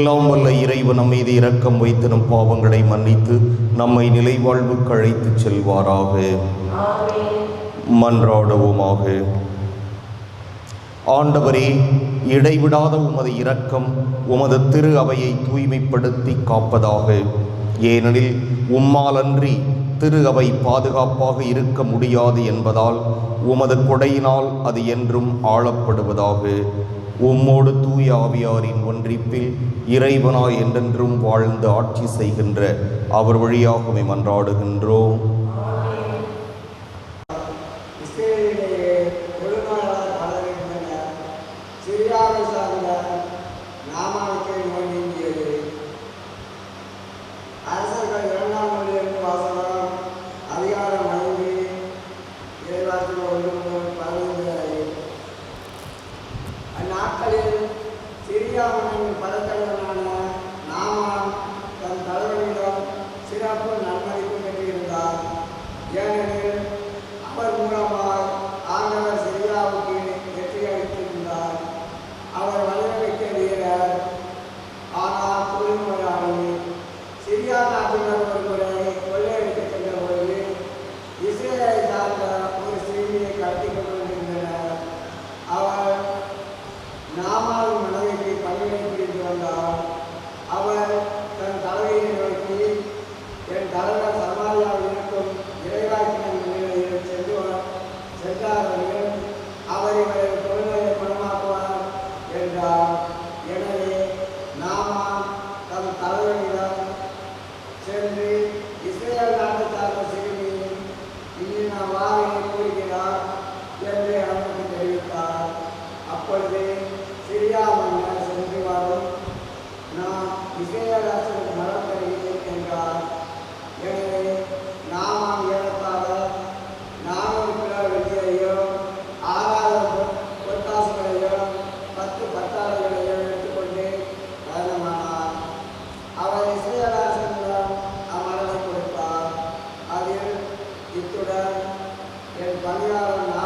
எல்லாம் வல்ல இறைவன் அமைதி இரக்கம் வைத்து நம் பாவங்களை மன்னித்து நம்மை நிலைவாழ்வு கழைத்து செல்வாராக. மன்றாடவுமாக. ஆண்டவரே இடைவிடாத உமது இரக்கம் உமது திரு அவையை தூய்மைப்படுத்தி காப்பதாக. ஏனெனில் உம்மாலன்றி திரு அவை பாதுகாப்பாக இருக்க முடியாது என்பதால் உமது கொடையினால் அது என்றும் ஆளப்படுவதாக. உம்மோடு தூய ஆவியாரின் ஒன்றிப்பில் இறைவனாய் என்றென்றும் வாழ்ந்து ஆட்சி செய்கின்ற அவர் வழியாகவே மன்றாடுகின்றோம். doctora, el Bangla,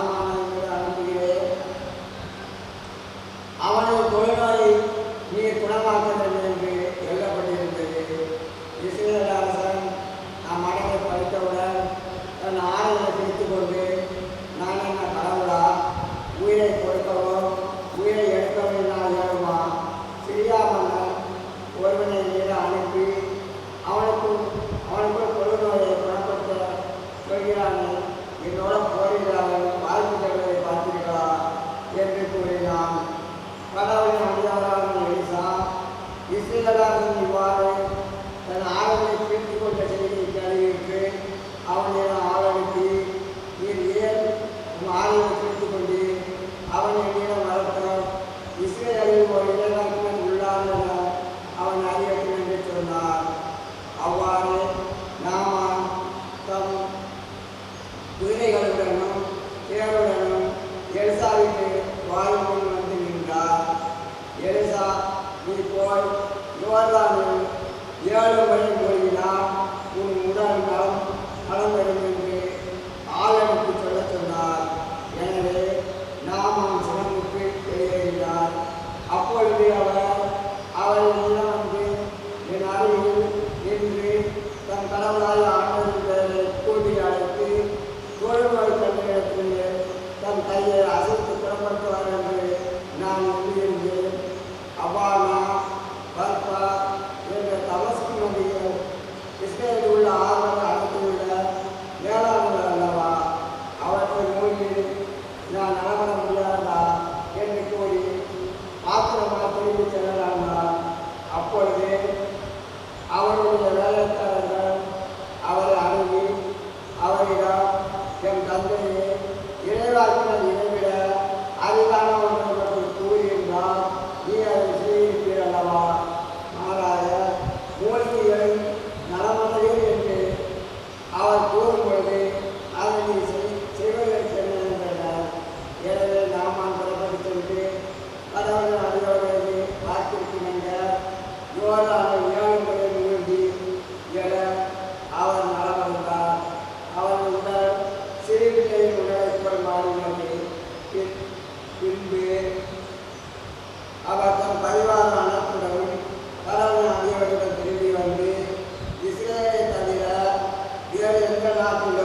quero entrar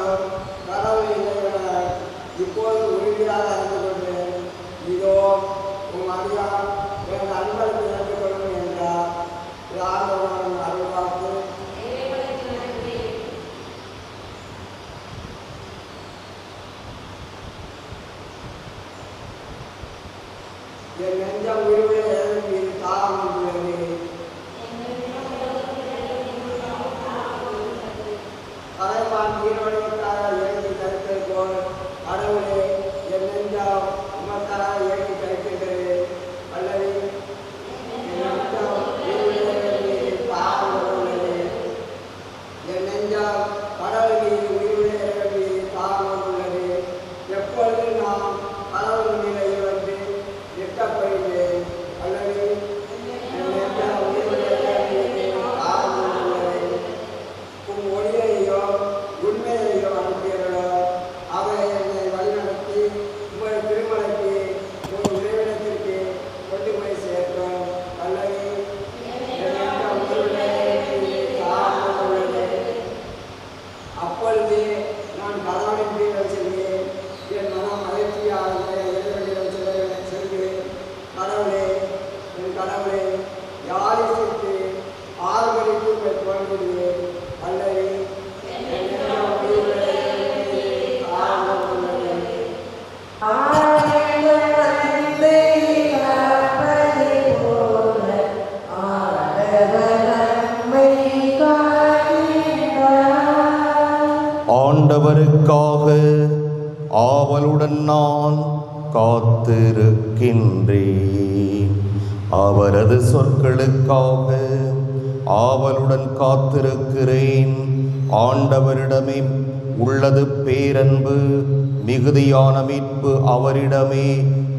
பேரன்பு மிகுதியான மீட்பு அவரிடமே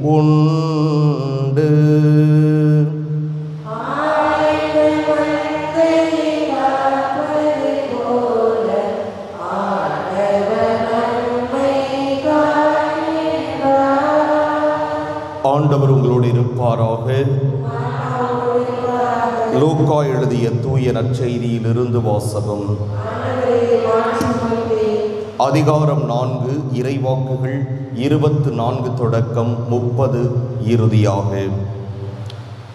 உண்டு. ஆண்டவர் உங்களோடு இருப்பாராக. லூக்கா எழுதிய தூய நற்செய்தியிலிருந்து வாசகம். அதிகாரம் நான்கு இறைவாக்குகள் இருபத்து நான்கு தொடக்கம் முப்பது இறுதியாக.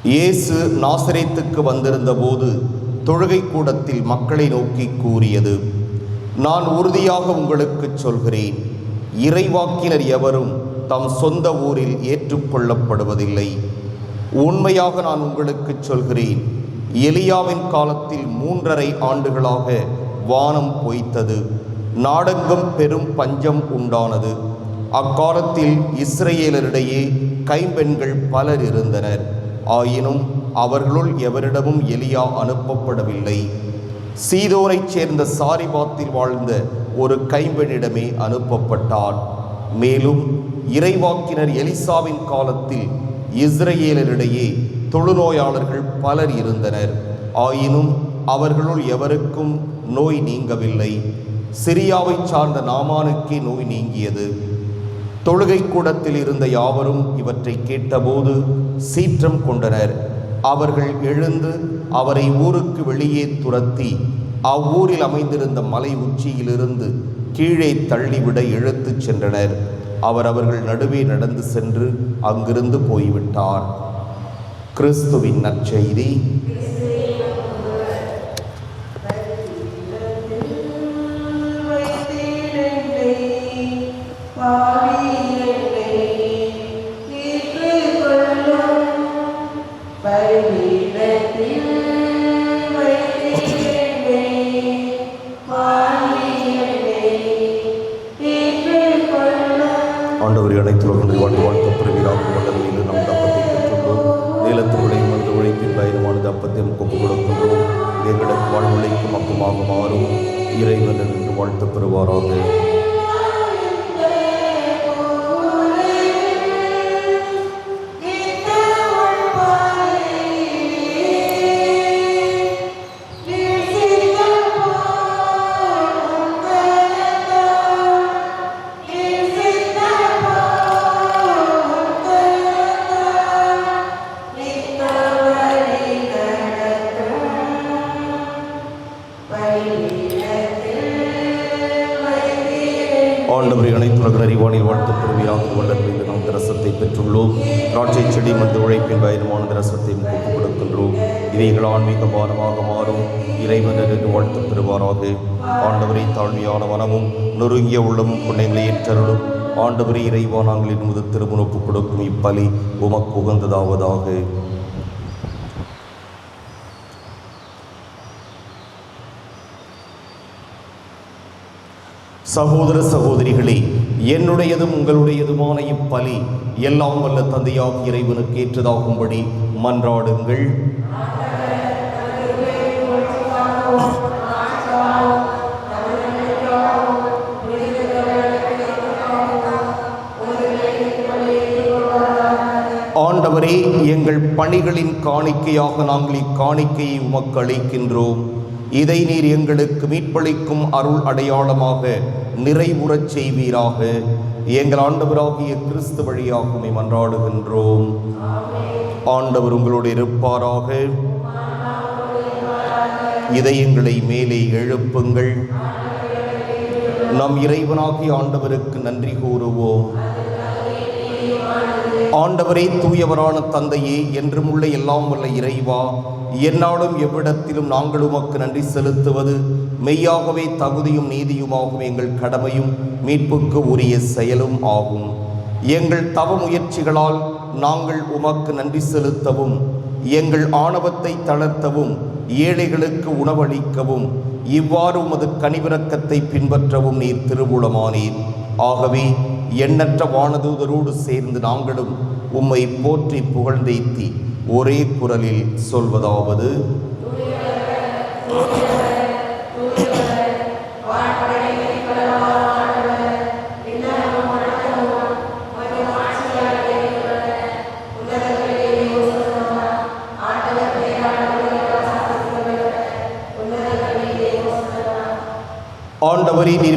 இயேசு நாசரேத்துக்கு வந்திருந்த போது தொழுகை கூடத்தில் மக்களை நோக்கி கூறியது நான் உறுதியாக உங்களுக்குச் சொல்கிறேன் இறைவாக்கினர் எவரும் தம் சொந்த ஊரில் ஏற்றுக்கொள்ளப்படுவதில்லை. உண்மையாக நான் உங்களுக்குச் சொல்கிறேன் எலியாவின் காலத்தில் மூன்றரை ஆண்டுகளாக வானம் பொய்த்தது. நாடெங்கும் பெரும் பஞ்சம் உண்டானது. அக்காலத்தில் இஸ்ரேலரிடையே கைம்பெண்கள் பலர் இருந்தனர். ஆயினும் அவர்களுள் எவரிடமும் எலியா அனுப்பப்படவில்லை. சீதோரைச் சேர்ந்த சாரிபாத்தில் வாழ்ந்த ஒரு கைம்பெண்ணிடமே அனுப்பப்பட்டார் மேலும் இறைவாக்கினர் எலிசாவின் காலத்தில் இஸ்ரேலரிடையே தொழுநோயாளர்கள் பலர் இருந்தனர். ஆயினும் அவர்களுள் எவருக்கும் நோய் நீங்கவில்லை. சிரியாவைச் சார்ந்த நாமானுக்கே நோய் நீங்கியது. தொழுகை கூடத்தில் இருந்த யாவரும் இவற்றை கேட்டபோது சீற்றம் கொண்டனர். அவர்கள் எழுந்து அவரை ஊருக்கு வெளியே துரத்தி அவ்வூரில் அமைந்திருந்த மலை உச்சியிலிருந்து கீழே தள்ளிவிட இழுத்துச் சென்றனர். அவர் அவர்கள் நடுவே நடந்து சென்று அங்கிருந்து போய்விட்டார். கிறிஸ்துவின் நற்செய்தி. பாவி எங்கள் ஆன்மீக பானமாக மாறும். இறைவன் வாழ்த்து பெறுவாராக ஆண்டவரை தாழ்மையான மனமும் நொறுங்கிய உள்ளமும் புண்ணியங்களை ஏற்றருளும். ஆண்டவரை இறைவா நாங்களின் முது திருமண கொடுக்கும் இப்பலி உமக்கு உகந்ததாவதாக. சகோதர சகோதரிகளே என்னுடையதும் உங்களுடையதுமான இப்பலி எல்லாம் வல்ல தந்தையாக இறைவனுக்கு ஏற்றதாகும்படி மன்றாடுங்கள். ஆண்டவரே எங்கள் பணிகளின் காணிக்கையாக நாங்கள் இக்காணிக்கையை உமக்கு அளிக்கின்றோம். இதை நீர் எங்களுக்கு மீட்பளிக்கும் அருள் அடையாளமாக நிறைவுறச் செய்வீராக. எங்கள் ஆண்டவராகிய கிறிஸ்து வழியாக மன்றாடுகின்றோம். ஆண்டவர் உங்களோடு இருப்பாராக. இதயங்களை மேலே எழுப்புங்கள். நம் இறைவனாகிய ஆண்டவருக்கு நன்றி கூறுவோம். ஆண்டவரே தூயவரான தந்தையே என்றும் உள்ள எல்லாம் வல்ல இறைவா எந்நாளும் எவ்விடத்திலும் நாங்கள் உமக்கு நன்றி செலுத்துவது. மெய்யாகவே தகுதியும் நீதியுமாகும் எங்கள் கடமையும் மீட்புக்கு உரிய செயலும் ஆகும். எங்கள் தவ முயற்சிகளால் நாங்கள் உமக்கு நன்றி செலுத்தவும் எங்கள் ஆணவத்தை தளர்த்தவும் ஏழைகளுக்கு உணவளிக்கவும் இவ்வாறு உமது கனிவிறக்கத்தை பின்பற்றவும் நீர் திருவுளமானீர். ஆகவே எண்ணற்ற வானதூதரோடு சேர்ந்து நாங்களும் உம்மை போற்றி புகழ்ந்தேத்தி ஒரே குரலில் சொல்வதாவது.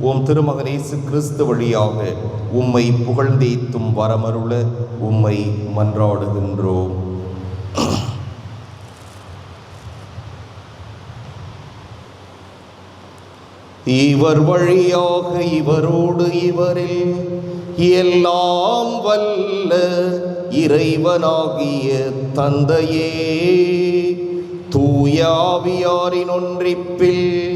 உம் திருமகனேசு கிறிஸ்து வழியாக உம்மை புகழ்ந்தேத்தும் வரமருள உம்மை மன்றாடுகின்றோம். இவர் வழியாக இவரோடு இவரில் எல்லாம் வல்ல இறைவனாகிய தந்தையே தூயாவியாரின் ஒன்றிப்பில்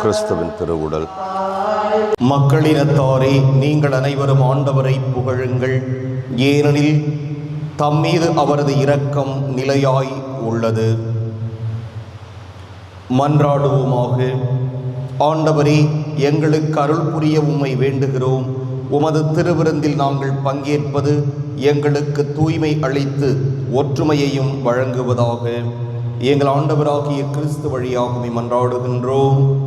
கிறிஸ்துவின் திருவுடல். மக்களினத்தாரே நீங்கள் அனைவரும் ஆண்டவரை புகழுங்கள். ஏனெனில் தம்மீது அவரது இரக்கம் நிலையாய் உள்ளது. மன்றாடுவோமாக. ஆண்டவரே எங்களுக்கு அருள் புரிய உம்மை வேண்டுகிறோம். உமது திருவிருந்தில் நாங்கள் பங்கேற்பது எங்களுக்கு தூய்மை அளித்து ஒற்றுமையையும் வழங்குவதாக. எங்கள் ஆண்டவராகிய கிறிஸ்து வழியாகவே மன்றாடுகின்றோம்.